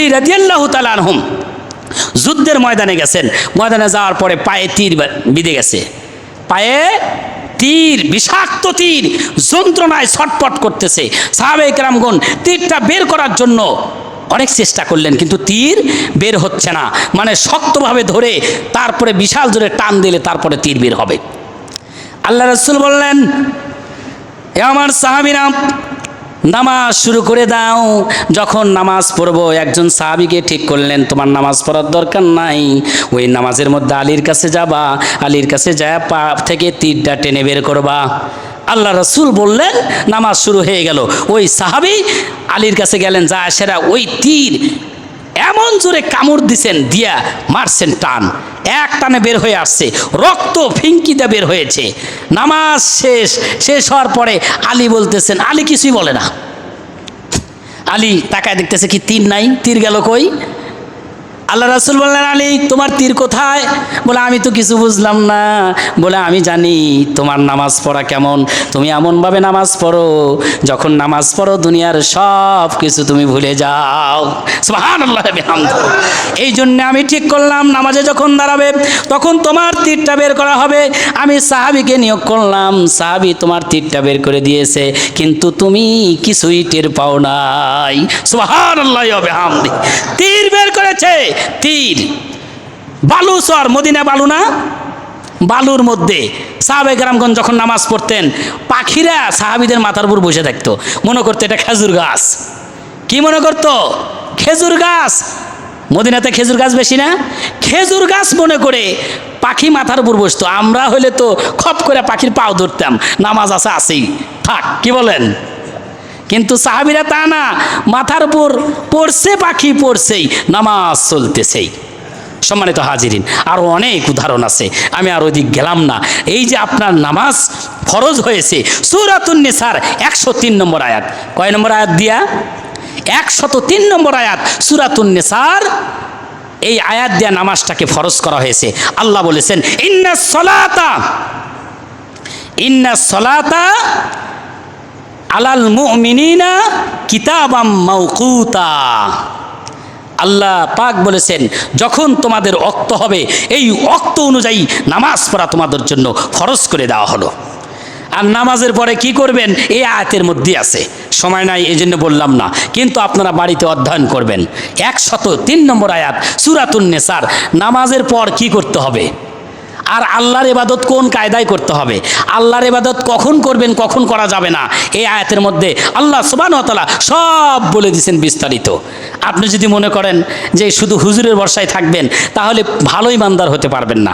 আলী রাজিয়াল্লাহ তালানহম যুদ্ধের ময়দানে গেছেন। ময়দানে যাওয়ার পরে পায়ে তীর বিঁধে গেছে। পায়ে তীর, বিষাক্ত তীর, যন্ত্রণায় ছটপট করতেছে। সাহাবে রামগণ তীরটা বের করার জন্য অনেক চেষ্টা করলেন, কিন্তু তীর বের হচ্ছে না। মানে শক্তভাবে ধরে তারপরে বিশাল জোরে টান দিলে তারপরে তীর বের হবে। আল্লাহ রসুল বললেন, এ আমার সাহাবিরা নামাজ শুরু করে দাও। যখন নামাজ পড়ব, একজন সাহাবিকে ঠিক করলেন, তোমার নামাজ পড়ার দরকার নাই। ওই নামাজের মধ্যে আলীর কাছে যাবা, আলীর কাছে যায় পা থেকে তীরটা টেনে বের করবা। আল্লাহ রসুল বললেন, নামাজ শুরু হয়ে গেল। ওই সাহাবি আলীর কাছে গেলেন, যা সেরা, ওই তীর এমন জোরে কামড় দিছেন, দিয়া মারছেন টান। এক টানে বের হয়ে আসছে, রক্ত ফিঙ্কিতে বের হয়েছে। নামাজ শেষ শেষ হওয়ার পরে আলী বলতেছেন, আলী কিছুই বলে না। আলী তাকায় দেখতেছে কি তীর নাই, তীর গেল কই? আল্লাহ রাসুল বললেন, আলী, তোমার তীর কোথায়? বলে, আমি তো কিছু বুঝলাম না। বলে, আমি জানি তোমার নামাজ পড়া কেমন। তুমি এমনভাবে নামাজ পড়ো, যখন নামাজ পড়ো, দুনিয়ার সব কিছু তুমি ভুলে যাও। এই জন্য আমি ঠিক করলাম, নামাজে যখন দাঁড়াবে, তখন তোমার তীরটা বের করা হবে। আমি সাহাবিকে নিয়োগ করলাম, সাহাবি তোমার তীরটা বের করে দিয়েছে, কিন্তু তুমি কিছুই টের পাও নাই। সুবহানাল্লাহ বিহামদিহি। তীর করেছে? তীর বালু সর মদিনা বালু না? বালুর মধ্যে। সাহাবে গ্রামগঞ্জ যখন নামাজ পড়তেন, পাখিরা সাহাবিদের মাথার উপর বসে থাকতো। মনে করতো এটা খেজুর গাছ। কি মনে করতো? খেজুর গাছ। মদিনাতে খেজুর গাছ বেশি না? খেজুর গাছ মনে করে পাখি মাথার উপর বসতো। আমরা হলে তো খপ করে পাখির পাও ধরতাম। নামাজ আছে, আছেই। থাক, কি বলেন? কিন্তু সাহাবিরা তা না। মাথার উপর পড়ছে, পাখি পড়ছেই, নামাজ চলতেছেই। সম্মানিত হাজিরিন আরও অনেক উদাহরণ আছে। আমি আর ওদিক গেলাম না। এই যে আপনার নামাজ ফরজ হয়েছে সুরাতুন্নেসার একশো তিন নম্বর আয়াত। কয় নম্বর আয়াত দিয়া? একশত তিন নম্বর আয়াত সুরাতুন্নেসার এই আয়াত দিয়া নামাজটাকে ফরজ করা হয়েছে। আল্লাহ বলেছেন ইন্না সলাতা ইন্না সলাতা আলাল মুমিনিনা কিতাবাম মাউকুতা আল্লাহ পাক বলেছেন, যখন তোমাদের অক্ত হবে, এই অক্ত অনুযায়ী নামাজ পড়া তোমাদের জন্য ফরজ করে দেওয়া হলো। আর নামাজের পরে কি করবেন? এই আয়াতের মধ্যে আছে। সময় নাই এই জন্য বললাম না। কিন্তু আপনারা বাড়িতে অধ্যয়ন করবেন। একশত তিন নম্বর আয়াত, সুরাতুন সুরাতুন্নেসার নামাজের পর কি করতে হবে? আর আল্লাহর এবাদত কোন কায়দায় করতে হবে? আল্লাহর এবাদত কখন করবেন, কখন করা যাবে না? এই আয়াতের মধ্যে আল্লাহ সুবান তালা সব বলে দিয়েছেন বিস্তারিত। আপনি যদি মনে করেন যে শুধু হুজুরের বর্ষায় থাকবেন, তাহলে ভালো ইমানদার হতে পারবেন না।